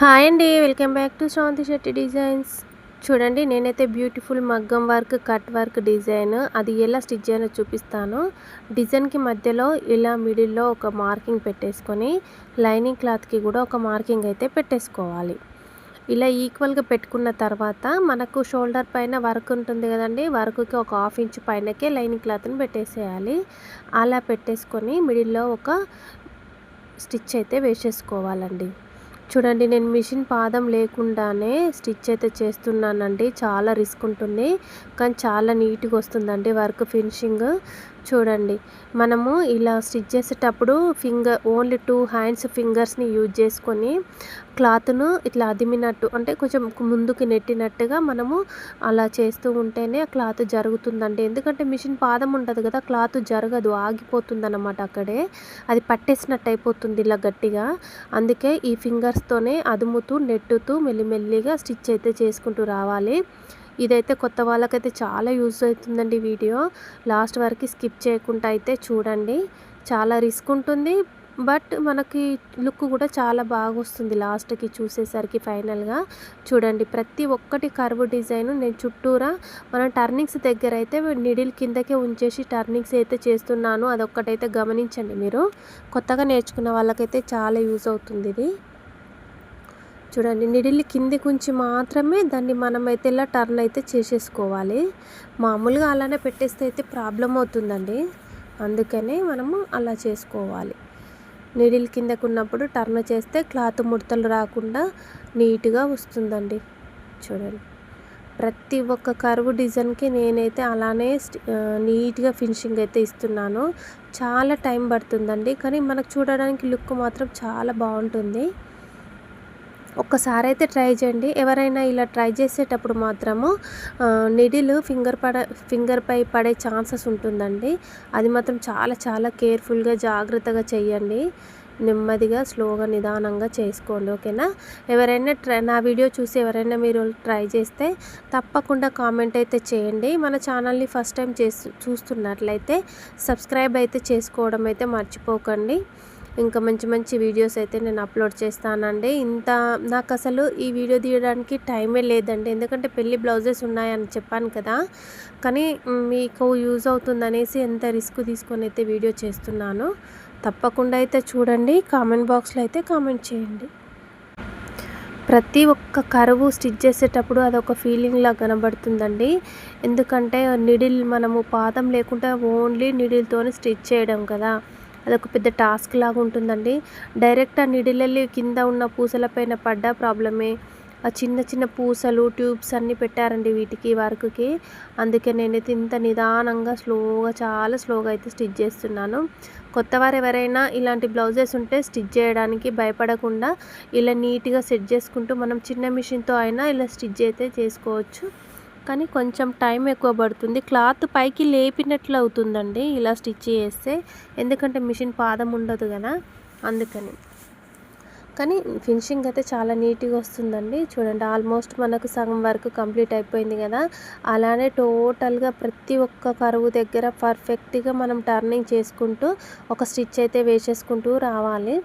Hi అండి welcome back to Shravanthi Shetty designs. చూడండి నేనైతే బ్యూటిఫుల్ మగ్గం వర్క్ కట్ వర్క్ డిజైన్. అది ఎలా స్టిచ్ చేయాలో చూపిస్తాను. డిజైన్కి మధ్యలో ఇలా మిడిల్లో ఒక మార్కింగ్ పెట్టేసుకొని లైనింగ్ క్లాత్కి కూడా ఒక మార్కింగ్ అయితే పెట్టేసుకోవాలి. ఇలా ఈక్వల్గా పెట్టుకున్న తర్వాత మనకు షోల్డర్ పైన వర్క్ ఉంటుంది కదండి వర్క్కి ఒక హాఫ్ ఇంచ్ పైనకే లైనింగ్ క్లాత్ని పెట్టేసేయాలి. అలా పెట్టేసుకొని మిడిల్లో ఒక స్టిచ్ అయితే వేసేసుకోవాలండి. చూడండి నేను మిషన్ పాదం లేకుండానే స్టిచ్ అయితే చేస్తున్నానండి. చాలా రిస్క్ ఉంటుంది. కానీ చాలా నీట్గా వస్తుందండి వర్క్ ఫినిషింగ్. చూడండి. మనము ఇలా స్టిచ్ చేసేటప్పుడు ఫింగర్ ఓన్లీ టూ హ్యాండ్స్ ఫింగర్స్ని యూజ్ చేసుకొని క్లాత్ను ఇట్లా అదిమినట్టు అంటే కొంచెం ముందుకు నెట్టినట్టుగా మనము అలా చేస్తూ ఉంటేనే ఆ క్లాత్ జరుగుతుందండి. ఎందుకంటే మిషన్ పాదం ఉంటుంది కదా క్లాత్ జరగదు ఆగిపోతుందన్నమాట అక్కడే. అది పట్టేసినట్టు అయిపోతుంది ఇలా గట్టిగా. అందుకే ఈ ఫింగర్స్తోనే అదుముతూ నెట్టుతూ మెల్లిమెల్లిగా స్టిచ్ అయితే చేసుకుంటూ రావాలి. ఇదైతే కొత్త వాళ్ళకైతే చాలా యూజ్ అవుతుందండి వీడియో. లాస్ట్ వరకు స్కిప్ చేయకుండా అయితే చూడండి. చాలా రిస్క్ ఉంటుంది. బట్ మనకి లుక్ కూడా చాలా బాగా వస్తుంది లాస్ట్కి చూసేసరికి ఫైనల్గా. చూడండి ప్రతి ఒక్కటి కర్వ్ డిజైన్ నేను చుట్టూరా మనం టర్నింగ్స్ దగ్గర అయితే నిడిల్ కిందకే ఉంచేసి టర్నింగ్స్ అయితే చేస్తున్నాను. అదొక్కటైతే గమనించండి మీరు. కొత్తగా నేర్చుకున్న వాళ్ళకైతే చాలా యూజ్ అవుతుంది ఇది. చూడండి నిడిల్ని కిందికి ఉంచి మాత్రమే దాన్ని మనమైతే ఇలా టర్న్ అయితే చేసేసుకోవాలి. మామూలుగా అలానే పెట్టేస్తే అయితే ప్రాబ్లం అవుతుందండి. అందుకనే మనము అలా చేసుకోవాలి. నిడిల్ కిందకు ఉన్నప్పుడు టర్న్ చేస్తే క్లాత్ ముడతలు రాకుండా నీట్గా వస్తుందండి. చూడండి. ప్రతి ఒక్క కరువు డిజైన్కి నేనైతే అలానే నీట్గా ఫినిషింగ్ అయితే ఇస్తున్నాను. చాలా టైం పడుతుందండి. కానీ మనకు చూడడానికి లుక్ మాత్రం చాలా బాగుంటుంది. ఒక్కసారి అయితే ట్రై చేయండి. ఎవరైనా ఇలా ట్రై చేసేటప్పుడు మాత్రము నిడిల్ ఫింగర్ పడ ఫింగర్పై పడే ఛాన్సెస్ ఉంటుందండి. అది మాత్రం చాలా చాలా కేర్ఫుల్గా జాగ్రత్తగా చేయండి. నెమ్మదిగా స్లోగా నిదానంగా చేసుకోండి. ఓకేనా? ఎవరైనా ట్రై నా వీడియో చూసి ఎవరైనా మీరు ట్రై చేస్తే తప్పకుండా కామెంట్ అయితే చేయండి. మన ఛానల్ని ఫస్ట్ టైం చేస్తూ చూస్తున్నట్లయితే సబ్స్క్రైబ్ అయితే చేసుకోవడం అయితే మర్చిపోకండి. ఇంకా మంచి మంచి వీడియోస్ అయితే నేను అప్లోడ్ చేస్తానండి. ఇంత నాకు అసలు ఈ వీడియో తీయడానికి టైమే లేదండి. ఎందుకంటే పెళ్ళి బ్లౌజెస్ ఉన్నాయని చెప్పాను కదా. కానీ మీకు యూజ్ అవుతుందనేసి ఎంత రిస్క్ తీసుకొని అయితే వీడియో చేస్తున్నాను. తప్పకుండా అయితే చూడండి. కామెంట్ బాక్స్లో అయితే కామెంట్ చేయండి. ప్రతి ఒక్క కరువు స్టిచ్ చేసేటప్పుడు అదొక ఫీలింగ్లా కనబడుతుందండి. ఎందుకంటే నిడిల్ మనము పాదం లేకుండా ఓన్లీ నిడిల్తోనే స్టిచ్ చేయడం కదా. అదొక పెద్ద టాస్క్ లాగా ఉంటుందండి. డైరెక్ట్ ఆ నిడిలెళ్ళి కింద ఉన్న పూసలపైన పడ్డ ప్రాబ్లమే. ఆ చిన్న చిన్న పూసలు ట్యూబ్స్ అన్నీ పెట్టారండి వీటికి వర్క్కి. అందుకే నేనైతే ఇంత నిదానంగా స్లోగా చాలా స్లోగా అయితే స్టిచ్ చేస్తున్నాను. కొత్తవారు ఎవరైనా ఇలాంటి బ్లౌజెస్ ఉంటే స్టిచ్ చేయడానికి భయపడకుండా ఇలా నీట్గా సెట్ చేసుకుంటూ మనం చిన్న మిషన్తో అయినా ఇలా స్టిచ్ అయితే చేసుకోవచ్చు. కానీ కొంచెం టైం ఎక్కువ పడుతుంది. క్లాత్ పైకి లేపినట్లు అవుతుందండి. ఇలా స్టిచ్ చేస్తే ఎందుకంటే మిషన్ పాదం ఉండదు కదా అందుకని. కానీ ఫినిషింగ్ అయితే చాలా నీట్గా వస్తుందండి. చూడండి ఆల్మోస్ట్ మనకు సగం వరకు కంప్లీట్ అయిపోయింది కదా. అలానే టోటల్గా ప్రతి ఒక్క కరువు దగ్గర పర్ఫెక్ట్గా మనం టర్నింగ్ చేసుకుంటూ ఒక స్టిచ్ అయితే వేసేసుకుంటూ రావాలి.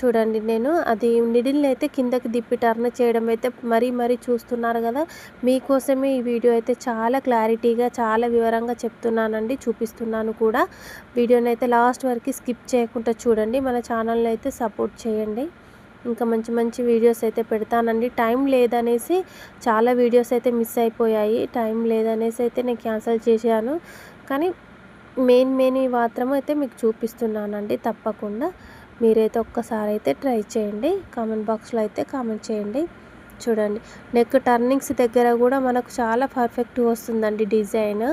చూడండి నేను. అది నిడిల్ని అయితే కిందకి దిప్పి టర్న్ చేయడం అయితే మరీ మరీ చూస్తున్నారు కదా. మీకోసమే ఈ వీడియో అయితే చాలా క్లారిటీగా చాలా వివరంగా చెప్తున్నానండి చూపిస్తున్నాను కూడా. వీడియోని అయితే లాస్ట్ వరకు స్కిప్ చేయకుండా చూడండి. మన ఛానల్ని అయితే సపోర్ట్ చేయండి. ఇంకా మంచి మంచి వీడియోస్ అయితే పెడతానండి. టైం లేదనేసి చాలా వీడియోస్ అయితే మిస్ అయిపోయాయి. టైం లేదనేసి అయితే నేను క్యాన్సిల్ చేశాను. కానీ మెయిన్ మెయిన్ మాత్రం అయితే మీకు చూపిస్తున్నానండి తప్పకుండా. మీరైతే ఒక్కసారి అయితే ట్రై చేయండి. కామెంట్ బాక్స్లో అయితే కామెంట్ చేయండి. చూడండి. నెక్ టర్నింగ్స్ దగ్గర కూడా మనకు చాలా పర్ఫెక్ట్గా వస్తుందండి డిజైన్.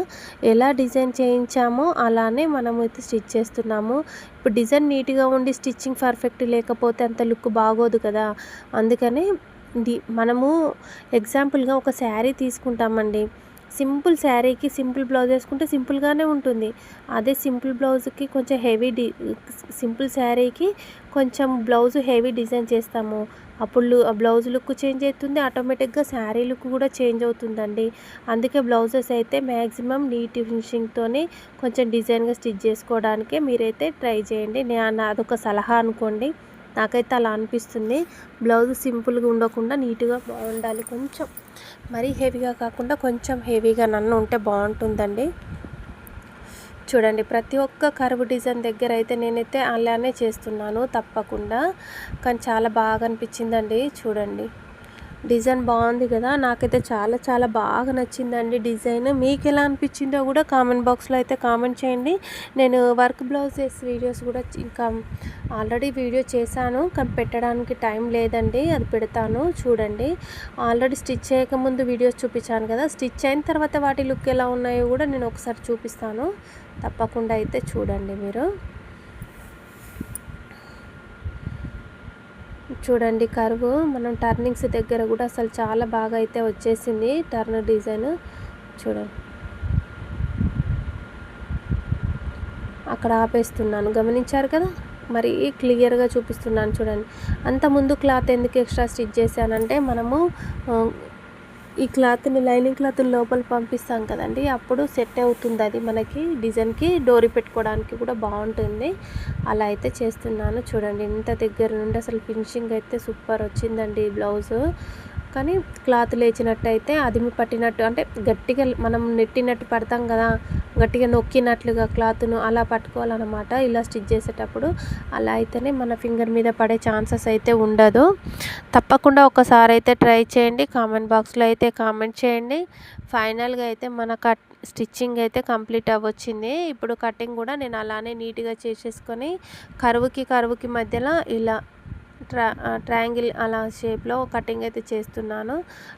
ఎలా డిజైన్ చేయించామో అలానే మనం అయితే స్టిచ్ చేస్తున్నాము. ఇప్పుడు డిజైన్ నీట్గా ఉండి స్టిచ్చింగ్ పర్ఫెక్ట్ లేకపోతే అంత లుక్ బాగోదు కదా. అందుకనే మనము ఎగ్జాంపుల్గా ఒక శారీ తీసుకుంటామండి. సింపుల్ శారీకి సింపుల్ బ్లౌజ్ వేసుకుంటే సింపుల్గానే ఉంటుంది. అదే సింపుల్ బ్లౌజ్కి కొంచెం హెవీ డి సింపుల్ శారీకి కొంచెం బ్లౌజ్ హెవీ డిజైన్ చేస్తాము. అప్పుడు బ్లౌజ్ లుక్ చేంజ్ అవుతుంది ఆటోమేటిక్గా శారీ లుక్ కూడా చేంజ్ అవుతుందండి. అందుకే బ్లౌజెస్ అయితే మ్యాక్సిమం నీట్ ఫినిషింగ్తోనే కొంచెం డిజైన్గా స్టిచ్ చేసుకోవడానికే మీరైతే ట్రై చేయండి. నేను అదొక సలహా అనుకోండి. నాకైతే అలా అనిపిస్తుంది. బ్లౌజ్ సింపుల్గా ఉండకుండా నీట్గా బాగుండాలి కొంచెం. మరీ హెవీగా కాకుండా కొంచెం హెవీగా నన్ను ఉంటే బాగుంటుందండి. చూడండి ప్రతి ఒక్క కరువు డిజైన్ దగ్గర అయితే నేనైతే అలానే చేస్తున్నాను తప్పకుండా. కానీ చాలా బాగా అనిపించిందండి చూడండి. డిజైన్ బాగుంది కదా నాకైతే చాలా చాలా బాగా నచ్చిందండి డిజైన్. మీకు ఎలా అనిపించిందో కూడా కామెంట్ బాక్స్లో అయితే కామెంట్ చేయండి. నేను వర్క్ బ్లౌజ్ చేసే వీడియోస్ కూడా ఇంకా ఆల్రెడీ వీడియో చేశాను కానీ పెట్టడానికి టైం లేదండి అది పెడతాను చూడండి. ఆల్రెడీ స్టిచ్ చేయకముందు వీడియోస్ చూపించాను కదా స్టిచ్ అయిన తర్వాత వాటి లుక్ ఎలా ఉన్నాయో కూడా నేను ఒకసారి చూపిస్తాను. తప్పకుండా అయితే చూడండి మీరు. చూడండి కరువు. మనం టర్నింగ్స్ దగ్గర కూడా అసలు చాలా బాగా అయితే వచ్చేసింది టర్న్ డిజైన్. చూడండి. అక్కడ ఆపేస్తున్నాను. గమనించారు కదా? మరి క్లియర్గా చూపిస్తున్నాను చూడండి. అంత ముందు క్లాత్ ఎందుకు ఎక్స్ట్రా స్టిచ్ చేశానంటే మనము ఈ క్లాత్ని లైనింగ్ క్లాత్ని లోపల పంపిస్తాం కదండి. అప్పుడు సెట్ అవుతుంది అది మనకి. డిజైన్కి డోరీ పెట్టుకోవడానికి కూడా బాగుంటుంది. అలా అయితే చేస్తున్నాను. చూడండి ఇంత దగ్గర నుండి అసలు ఫినిషింగ్ అయితే సూపర్ వచ్చిందండి ఈ బ్లౌజు. కానీ క్లాత్ లేచినట్టు అయితే అదిమి పట్టినట్టు అంటే గట్టిగా మనం నెట్టినట్టు పడతాం కదా గట్టిగా నొక్కినట్లుగా క్లాత్ను అలా పట్టుకోవాలన్నమాట. ఇలా స్టిచ్ చేసేటప్పుడు అలా అయితేనే మన ఫింగర్ మీద పడే ఛాన్సెస్ అయితే ఉండదు. తప్పకుండా ఒకసారి అయితే ట్రై చేయండి. కామెంట్ బాక్స్లో అయితే కామెంట్ చేయండి. ఫైనల్గా అయితే మన కట్ స్టిచ్చింగ్ అయితే కంప్లీట్ అవ్వచ్చింది. ఇప్పుడు కటింగ్ కూడా నేను అలానే నీట్గా చేసేసుకొని కరువుకి కరువుకి మధ్యలో ఇలా ట్రా ట్రయాంగిల్ అలా షేప్లో కటింగ్ అయితే చేస్తున్నాను.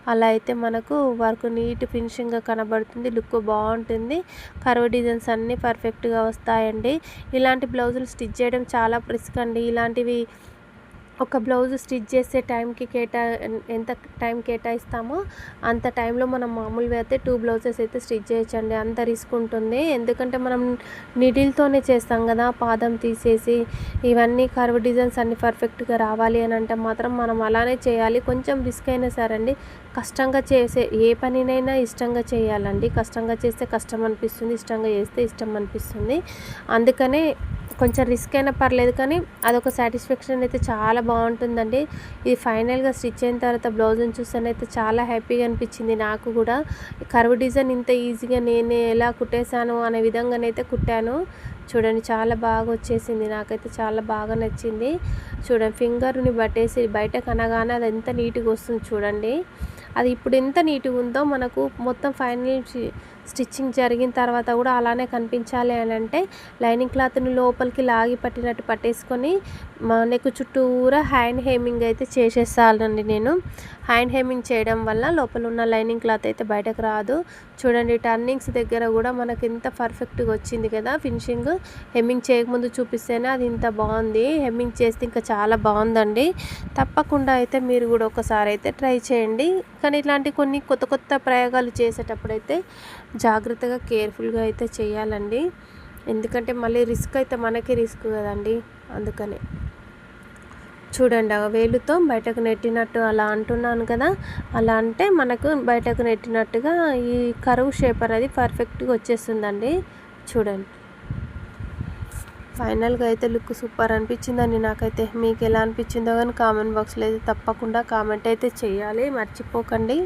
అలా అయితే మనకు వర్క్ నీట్ ఫినిషింగ్గా కనబడుతుంది. లుక్ బాగుంటుంది. కర్వ్ డిజైన్స్ అన్నీ పర్ఫెక్ట్గా వస్తాయండి. ఇలాంటి బ్లౌజులు స్టిచ్ చేయడం చాలా రిస్క్ అండి. ఇలాంటివి ఒక బ్లౌజ్ స్టిచ్ చేసే టైంకి కేటా ఎంత టైం కేటాయిస్తామో అంత టైంలో మనం మామూలుగా అయితే టూ బ్లౌజెస్ అయితే స్టిచ్ చేయొచ్చండి. అంత రిస్క్ ఉంటుంది. ఎందుకంటే మనం నిడిల్తోనే చేస్తాం కదా పాదం తీసేసి. ఇవన్నీ కర్వ్ డిజైన్స్ అన్ని పర్ఫెక్ట్గా రావాలి అని అంటే మాత్రం మనం అలానే చేయాలి. కొంచెం రిస్క్ అయినా సరే అండి కష్టంగా చేసే ఏ పనినైనా ఇష్టంగా చేయాలండి. కష్టంగా చేస్తే కష్టం అనిపిస్తుంది ఇష్టంగా చేస్తే ఇష్టం అనిపిస్తుంది. అందుకనే కొంచెం రిస్క్ అయినా పర్లేదు కానీ అదొక సాటిస్ఫాక్షన్ అయితే చాలా బాగుంటుందండి. ఇది ఫైనల్గా స్టిచ్ అయిన తర్వాత బ్లౌజ్ని చూసానైతే చాలా హ్యాపీగా అనిపించింది నాకు కూడా. కర్వ్ డిజైన్ ఇంత ఈజీగా నేను ఎలా కుట్టేశాను అనే విధంగానైతే కుట్టాను. చూడండి చాలా బాగా వచ్చేసింది. నాకైతే చాలా బాగా నచ్చింది. చూడండి ఫింగర్ని పట్టేసి బయటకు అనగానే అది ఎంత నీట్గా వస్తుంది చూడండి. అది ఇప్పుడు ఎంత నీట్గా ఉందో మనకు మొత్తం ఫైనల్ స్టిచ్చింగ్ జరిగిన తర్వాత కూడా అలానే కనిపించాలి అని అంటే లైనింగ్ క్లాత్ని లోపలికి లాగి పట్టినట్టు పట్టేసుకొని మా నెక్ చుట్టూరా హ్యాండ్ హేమింగ్ అయితే చేసేస్తానండి నేను. హ్యాండ్ హెమ్మింగ్ చేయడం వల్ల లోపల ఉన్న లైనింగ్ క్లాత్ అయితే బయటకు రాదు. చూడండి టర్నింగ్స్ దగ్గర కూడా మనకి ఇంత పర్ఫెక్ట్గా వచ్చింది కదా ఫినిషింగ్. హెమ్మింగ్ చేయకముందు చూపిస్తేనే అది ఇంత బాగుంది. హెమ్మింగ్ చేస్తే ఇంకా చాలా బాగుందండి. తప్పకుండా అయితే మీరు కూడా ఒకసారి అయితే ట్రై చేయండి. కానీ ఇలాంటి కొన్ని కొత్త కొత్త ప్రయోగాలు చేసేటప్పుడు అయితే జాగ్రత్తగా కేర్ఫుల్గా అయితే చేయాలండి. ఎందుకంటే మళ్ళీ రిస్క్ అయితే మనకి రిస్క్ కదండి. అందుకనే. చూడండి ఆ వేలుతో బయటకు నెట్టినట్టు అలా అంటున్నాను కదా. అలా అంటే మనకు బయటకు నెట్టినట్టుగా ఈ కరువు షేప్ అనేది పర్ఫెక్ట్గా వచ్చేస్తుందండి. చూడండి. ఫైనల్గా అయితే లుక్ సూపర్ అనిపించిందండి నాకైతే. మీకు ఎలా అనిపించిందో కానీ కామెంట్ బాక్స్లో అయితే తప్పకుండా కామెంట్ అయితే చేయాలి. మర్చిపోకండి.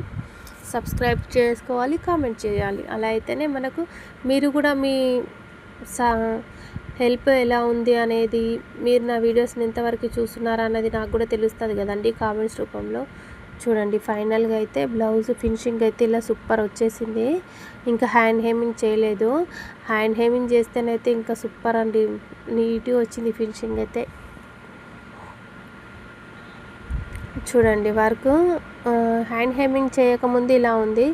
సబ్స్క్రైబ్ చేసుకోవాలి కామెంట్ చేయాలి. అలా అయితేనే మనకు మీరు కూడా మీ సా హెల్ప్ ఎలా ఉంది అనేది మీరు నా వీడియోస్ని ఎంతవరకు చూస్తున్నారా అనేది నాకు కూడా తెలుస్తుంది కదండి కామెంట్స్ రూపంలో. చూడండి ఫైనల్గా అయితే బ్లౌజ్ ఫినిషింగ్ అయితే ఇలా సూపర్ వచ్చేసింది. ఇంకా హ్యాండ్ హేమింగ్ చేయలేదు. హ్యాండ్ హేమింగ్ చేస్తేనైతే ఇంకా సూపర్ అండి. నీట్గా వచ్చింది ఫినిషింగ్ అయితే. చూడండి వర్క్ హ్యాండ్ హేమింగ్ చేయకముందు ఇలా ఉంది.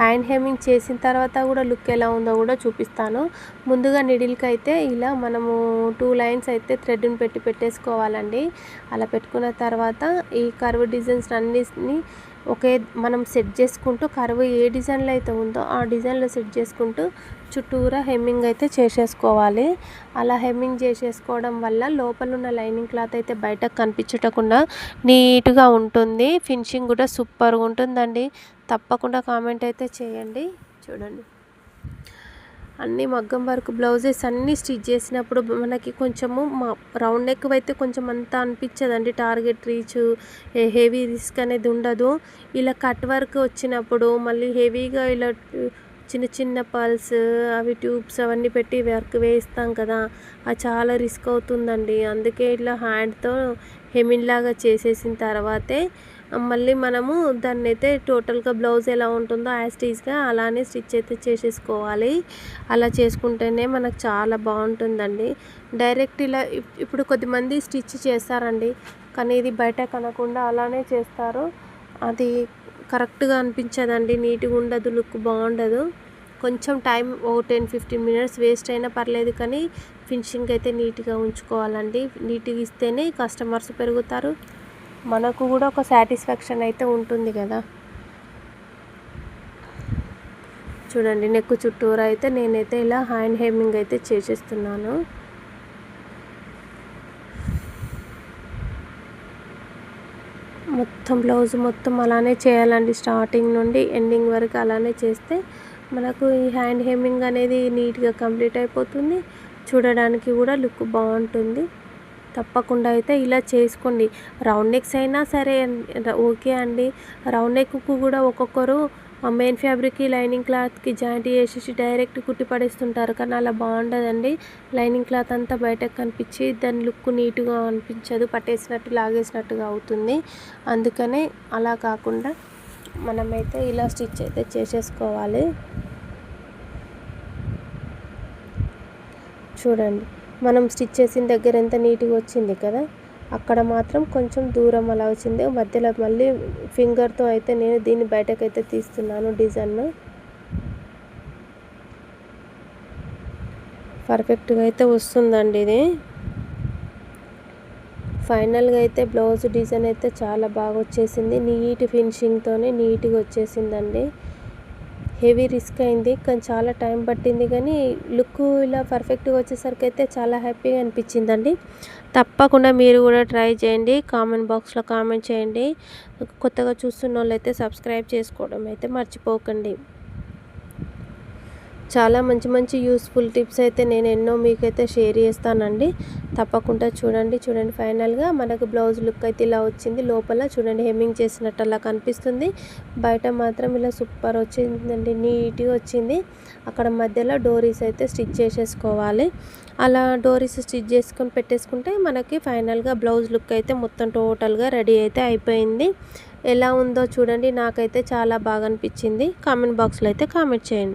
హ్యాండ్ హెమ్మింగ్ చేసిన తర్వాత కూడా లుక్ ఎలా ఉందో కూడా చూపిస్తాను. ముందుగా నిడిల్కి అయితే ఇలా మనము టూ లైన్స్ అయితే థ్రెడ్ని పెట్టి పెట్టేసుకోవాలండి. అలా పెట్టుకున్న తర్వాత ఈ కర్వ్ డిజైన్స్ అన్నిటిని ఒకే మనం సెట్ చేసుకుంటూ కరువు ఏ డిజైన్లో అయితే ఉందో ఆ డిజైన్లో సెట్ చేసుకుంటూ చుట్టూరా హెమ్మింగ్ అయితే చేసేసుకోవాలి. అలా హెమ్మింగ్ చేసేసుకోవడం వల్ల లోపల ఉన్న లైనింగ్ క్లాత్ అయితే బయటకు కనిపించకుండా నీట్గా ఉంటుంది. ఫినిషింగ్ కూడా సూపర్గా ఉంటుందండి. తప్పకుండా కామెంట్ అయితే చేయండి. చూడండి. అన్ని మగ్గం వర్క్ బ్లౌజెస్ అన్నీ స్టిచ్ చేసినప్పుడు మనకి కొంచెము మా రౌండ్ నెక్ అయితే కొంచెం అంతా అనిపించదండి. టార్గెట్ రీచ్ హెవీ రిస్క్ అనేది ఉండదు. ఇలా కట్ వర్క్ వచ్చినప్పుడు మళ్ళీ హెవీగా ఇలా చిన్న చిన్న పల్స్ అవి ట్యూబ్స్ అవన్నీ పెట్టి వర్క్ వేస్తాం కదా అది చాలా రిస్క్ అవుతుందండి. అందుకే ఇట్లా హ్యాండ్తో హెమిన్ లాగా చేసేసిన తర్వాతే మళ్ళీ మనము దాన్ని అయితే టోటల్గా బ్లౌజ్ ఎలా ఉంటుందో యాస్టీజ్గా అలానే స్టిచ్ అయితే చేసేసుకోవాలి. అలా చేసుకుంటేనే మనకు చాలా బాగుంటుందండి. డైరెక్ట్ ఇలా ఇప్పుడు కొద్దిమంది స్టిచ్ చేస్తారండి. కానీ ఇది బయట కనకుండా అలానే చేస్తారు. అది కరెక్ట్గా అనిపించదండి. నీట్గా ఉండదు లుక్ బాగుండదు. కొంచెం టైం ఓ టెన్ ఫిఫ్టీన్ మినిట్స్ వేస్ట్ అయినా పర్లేదు కానీ ఫినిషింగ్ అయితే నీట్గా ఉంచుకోవాలండి. నీట్గా ఇస్తేనే కస్టమర్స్ పెరుగుతారు. మనకు కూడా ఒక సాటిస్ఫాక్షన్ అయితే ఉంటుంది కదా. చూడండి నెక్ చుట్టూరా అయితే నేనైతే ఇలా హ్యాండ్ హెమ్మింగ్ అయితే చేసేస్తున్నాను. మొత్తం బ్లౌజ్ మొత్తం అలానే చేయాలండి స్టార్టింగ్ నుండి ఎండింగ్ వరకు అలానే చేస్తే మనకు ఈ హ్యాండ్ హెమ్మింగ్ అనేది నీట్గా కంప్లీట్ అయిపోతుంది. చూడడానికి కూడా లుక్ బాగుంటుంది. తప్పకుండా అయితే ఇలా చేసుకోండి. రౌండ్ నెక్స్ అయినా సరే ఓకే అండి. రౌండ్ నెక్కు కూడా ఒక్కొక్కరు మెయిన్ ఫ్యాబ్రిక్కి లైనింగ్ క్లాత్కి జాయింట్ చేసేసి డైరెక్ట్ కుట్టి పడేస్తుంటారు. కానీ అలా బాగుండదండి. లైనింగ్ క్లాత్ అంతా బయటకు కనిపించి దాని లుక్ నీట్గా అనిపించదు. పట్టేసినట్టు లాగేసినట్టుగా అవుతుంది. అందుకనే అలా కాకుండా మనమైతే ఇలా స్టిచ్ అయితే చేసేసుకోవాలి. చూడండి. మనం స్టిచ్ చేసిన దగ్గర ఎంత నీట్గా వచ్చింది కదా అక్కడ మాత్రం కొంచెం దూరం అలా వచ్చింది. మధ్యలో మళ్ళీ ఫింగర్తో అయితే నేను దీన్ని బయటకైతే తీస్తున్నాను డిజైన్. పర్ఫెక్ట్గా అయితే వస్తుందండి ఇది. ఫైనల్గా అయితే బ్లౌజ్ డిజైన్ అయితే చాలా బాగా వచ్చేసింది. నీట్ ఫినిషింగ్తోనే నీట్గా వచ్చేసిందండి. హెవీ రిస్క్ అయింది. కానీ చాలా టైం పట్టింది కానీ లుక్ ఇలా పర్ఫెక్ట్గా వచ్చేసరికి అయితే చాలా హ్యాపీగా అనిపించిందండి. తప్పకుండా మీరు కూడా ట్రై చేయండి. కామెంట్ బాక్స్లో కామెంట్ చేయండి. కొత్తగా చూస్తున్న వాళ్ళు అయితే సబ్స్క్రైబ్ చేసుకోవడం అయితే మర్చిపోకండి. చాలా మంచి మంచి యూస్ఫుల్ టిప్స్ అయితే నేను ఎన్నో మీకైతే షేర్ చేస్తానండి. తప్పకుండా చూడండి చూడండి ఫైనల్గా మనకు బ్లౌజ్ లుక్ అయితే ఇలా వచ్చింది. లోపల చూడండి హెమ్మింగ్ చేసినట్టు అలా కనిపిస్తుంది. బయట మాత్రం ఇలా సూపర్ వచ్చిందండి నీట్గా వచ్చింది. అక్కడ మధ్యలో డోరీస్ అయితే స్టిచ్ చేసేసుకోవాలి. అలా డోరీస్ స్టిచ్ చేసుకొని పెట్టేసుకుంటే మనకి ఫైనల్గా బ్లౌజ్ లుక్ అయితే మొత్తం టోటల్గా రెడీ అయితే అయిపోయింది. ఎలా ఉందో చూడండి నాకైతే చాలా బాగా అనిపించింది. కామెంట్ బాక్స్లో అయితే కామెంట్ చేయండి.